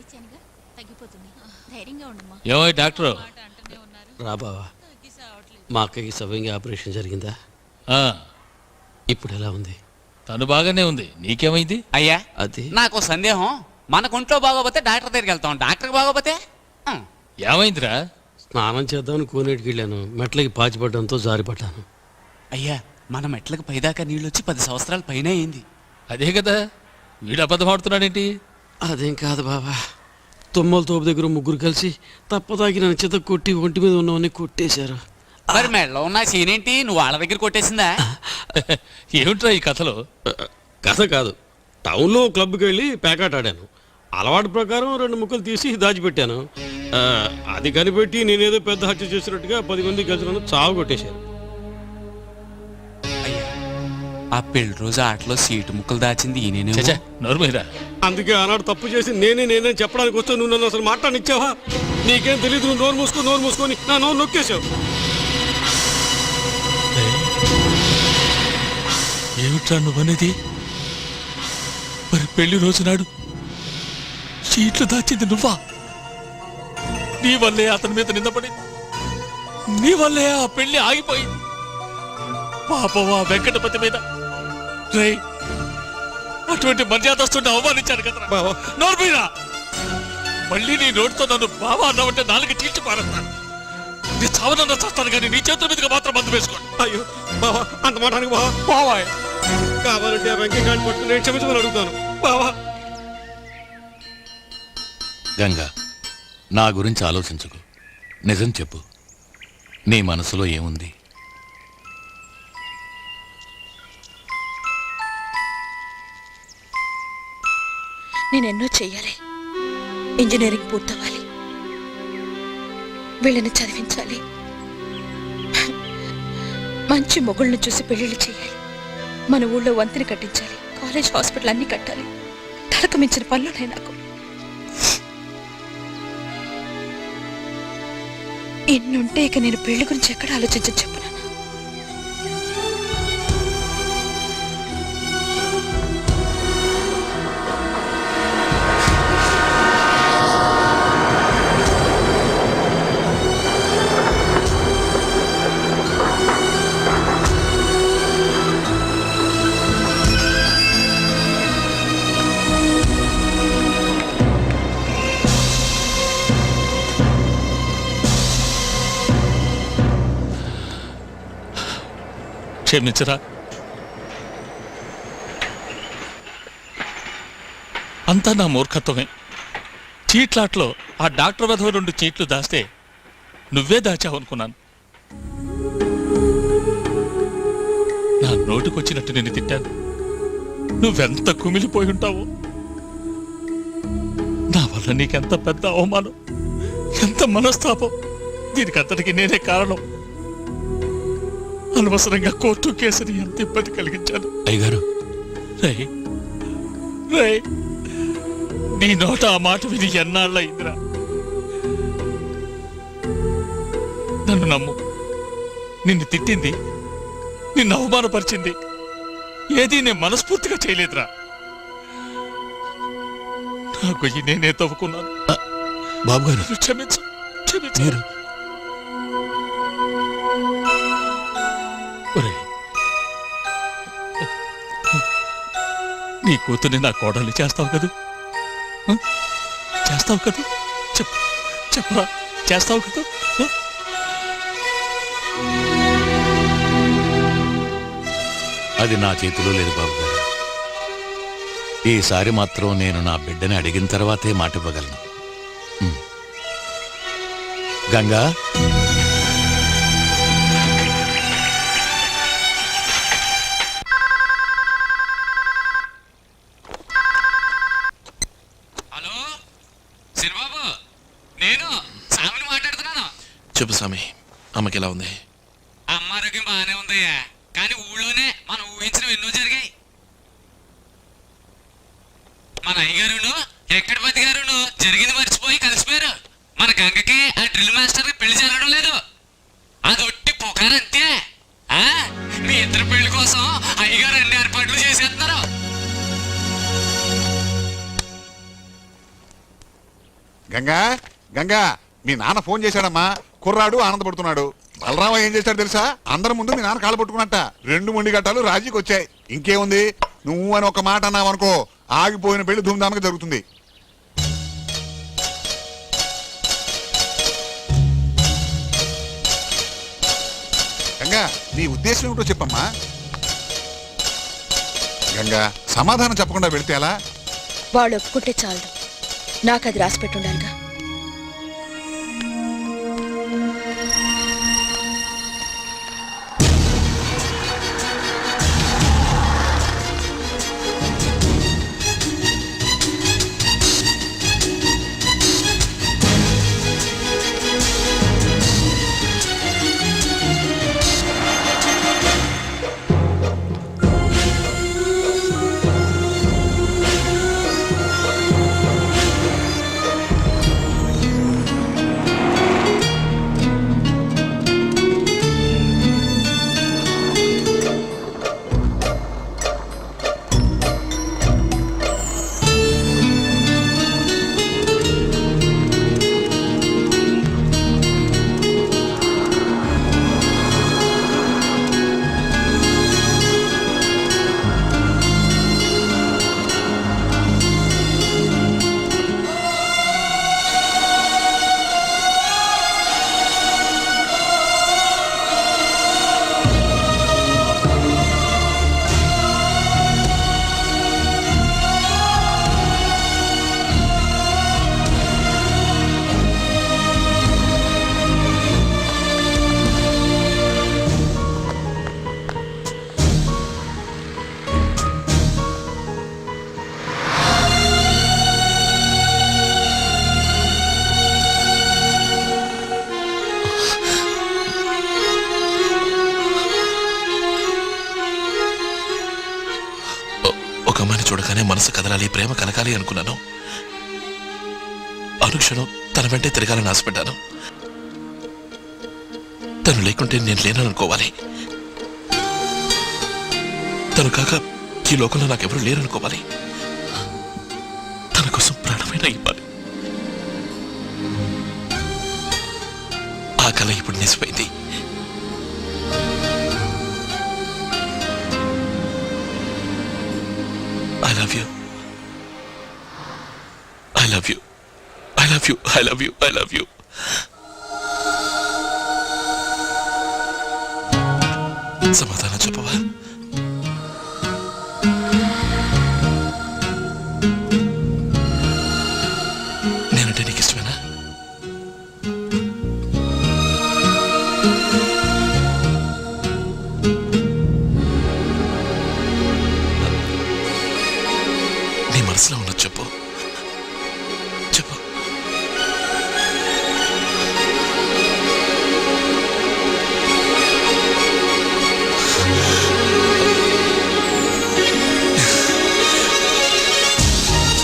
అందించానుగా. తగ్గిపోతుంది. ధైర్యంగా ఉండమ్మా ఏమో డాక్టర్. మాట అంటూనే ఉన్నారు. రా బావా. మా అక్కకి సవ్యంగా ఆపరేషన్ జరిగిందా? ఇప్పుడు ఎలా ఉంది? తను బాగానే ఉంది. నీకేమైంది? అయ్యా అది. నాకు సందేహం. మనకు ఒంట్లో బాగోపోతే డాక్టర్ దగ్గరికి వెళ్తాం. డాక్టర్ బాగోపోతే? ఆ, ఏమైందిరా? స్నానం చేద్దామని కోనేటికి వెళ్ళాను. మెట్లకి పాచిపడడంతో జారిపడ్డాను. అయ్యా మన మెట్లకు పైదాకా నీళ్ళు వచ్చి పది సంవత్సరాల పైన అయింది. అదే కదా. వీడు అబద్ధం ఆడుతున్నాడేంటి? అదేం కాదు బాబా తుమ్మల తోపు దగ్గర ముగ్గురు కలిసి తప్పదాకి నన్ను చిత కొట్టి ఒంటి మీద ఉన్నవన్నీ కొట్టేశారు. మరి మెడలో ఉన్న సీనేంటి నువ్వు వాళ్ళ దగ్గర కొట్టేసిందా? ఏమిట్రా ఈ కథలో? కథ కాదు. టౌన్లో క్లబ్కి వెళ్ళి ప్యాకాట్ ఆడాను. అలవాటు ప్రకారం రెండు ముక్కలు తీసి దాచిపెట్టాను. ఆ, అది కనిపెట్టి నేనేదో పెద్ద హత్య చేసినట్టుగా పది మంది కలిసి నన్ను చావు కొట్టేశారు. ఆ పెళ్ళి రోజు ఆటలో సీటు ముక్కలు దాచింది అందుకే ఆనాడు తప్పు చేసి నేనే నేనే చెప్పడానికి వస్తే నువ్వు నన్ను అసలు మాట్లాడిచ్చావా నీకేం తెలియదు నువ్వు నోరు మూసుకొని నోరు మూసుకొని నా నోరు నొక్కేశావు. ఏమిట్రా నువ్వనేది? మరి పెళ్ళి రోజు నాడు సీట్లు దాచింది నువ్వా? నీ వల్లే అతని మీద నిందపడి నీ వల్లే ఆ పెళ్ళి ఆగిపోయింది. పాపం ఆ వెంకటపతి మీద అటువంటి మర్యాదస్తుని అవమానించాను కదా బావా. నోర్మీరా మళ్ళీ నీ నోటితో నన్ను బావా అన్నావంటే నాలుగు చీల్చి పారేస్తాను. నీ చావనన్న చేస్తాను కానీ నీ చేతుల మీదుగా మాత్రం మందు వేసుకోండి అయ్యో బావా అంత మాటానికి బావా. బావా కావాలంటే ఆ వెంకయ్య గారిని పట్టుకుని నేను క్షమించమని అడుగుతాను. బావా. గంగా నా గురించి ఆలోచించకు. నిజం చెప్పు. నీ మనసులో ఏముంది? నేను ఎన్నో చెయ్యాలి. ఇంజనీరింగ్ పూర్తవ్వాలి. వీళ్ళని చదివించాలి. మంచి మొగుళ్ళని చూసి పెళ్ళిళ్ళు చేయాలి మన ఊళ్ళో వంతెన కట్టించాలి. కాలేజ్ హాస్పిటల్ అన్ని కట్టాలి. తలకు మించిన పనులున్నాయి నాకు. ఎన్నుంటే ఇక నేను పెళ్ళి గురించి ఎక్కడ ఆలోచించని చెప్పు క్షమించరా? అంతా నా మూర్ఖత్వమే. చీట్లాట్లో ఆ డాక్టర్ వధవ రెండు చీట్లు దాస్తే నువ్వే దాచావనుకున్నాను. నా నోటికొచ్చినట్టు నిన్ను తిట్టాను. నువ్వెంత కుమిలిపోయి ఉంటావో నా వల్ల నీకెంత పెద్ద అవమానం? ఎంత మనస్తాపం? దీనికంతటికి నేనే కారణం. అనవసరంగా కోర్టు కేసుని ఎంత ఇబ్బంది కలిగించాను. అయ్యగారు. రే రే నీ నోట ఆ మాట విని ఎన్నాళ్ళయిందిరా? నన్ను నమ్ము. నిన్ను తిట్టింది నిన్ను అవమానపరిచింది ఏది నేను మనస్ఫూర్తిగా చేయలేదురా. నా గొయ్యి నేనే తవ్వుకున్నాను. బాబు గారు క్షమించు క్షమించు. నీ కూతుర్ని నా కోడలు చేస్తావు కదూ? చేస్తావు కదూ? చెప్పు. చెప్పరా చేస్తావు కదూ? అది నా చేతిలో లేదు బాబు గారు. ఈసారి మాత్రం నేను నా బిడ్డని అడిగిన తర్వాతే మాట ఇవ్వగలను గంగా సిరిబాబు నేను సామిని మాట్లాడుతున్నాను. చెప్పు స్వామి అమ్మకి ఎలా ఉంది? అమ్మ ఆరోగ్యం బాగానే ఉందయ్యా. కానీ ఊళ్ళోనే మనం ఊహించినవి ఎన్నో జరిగాయి. మన అయ్యగారును ఎక్కడిపతి గారును జరిగింది మర్చిపోయి కలిసిపోయారు. మన గంగకి ఆ డ్రిల్ మాస్టర్ పెళ్ళి జరగడం లేదు. అది ఒట్టి పుకారంతే. ఆ? మీ ఇద్దరు పెళ్ళి కోసం అయ్యగారు అన్ని ఏర్పాట్లు చేసేస్తున్నారు. గంగా గంగా మీ నాన్న ఫోన్ చేశాడమ్మా. కుర్రాడు ఆనందపడుతున్నాడు. బలరామ ఏం చేశాడు తెలుసా? అందరి ముందు మీ నాన్న కాలు పట్టుకున్నట్ట. రెండు మొండి గట్టాలు రాజీకి వచ్చాయి. ఇంకేముంది? నువ్వు అని ఒక మాట అన్నావనుకో ఆగిపోయిన పెళ్ళి ధూమ్ధామ్గా జరుగుతుంది. గంగా నీ ఉద్దేశం ఏమిటో చెప్పమ్మా. గంగా సమాధానం చెప్పకుండా వెళితే ఎలా? వాళ్ళు ఒప్పుకుంటే చాలు నాకు అది రాసి పెట్టుండాలిగా. చూడగానే మనసు కదలాలి ప్రేమ కలగాలి అనుకున్నాను. అనుక్షణం తన వెంటే తిరగాలని ఆశపడ్డాను. తను లేకుంటే నేను లేననుకోవాలి. తను కాక ఈ లోకంలో నాకెవరూ లేరనుకోవాలి. తన కోసం ప్రాణమైన ఇవ్వాలి. ఆ కళ ఇప్పుడు నిజమైంది. I love you I love you I love you I love you I love you సమాధానం చెప్పవా మనసులో ఉండొచ్చు.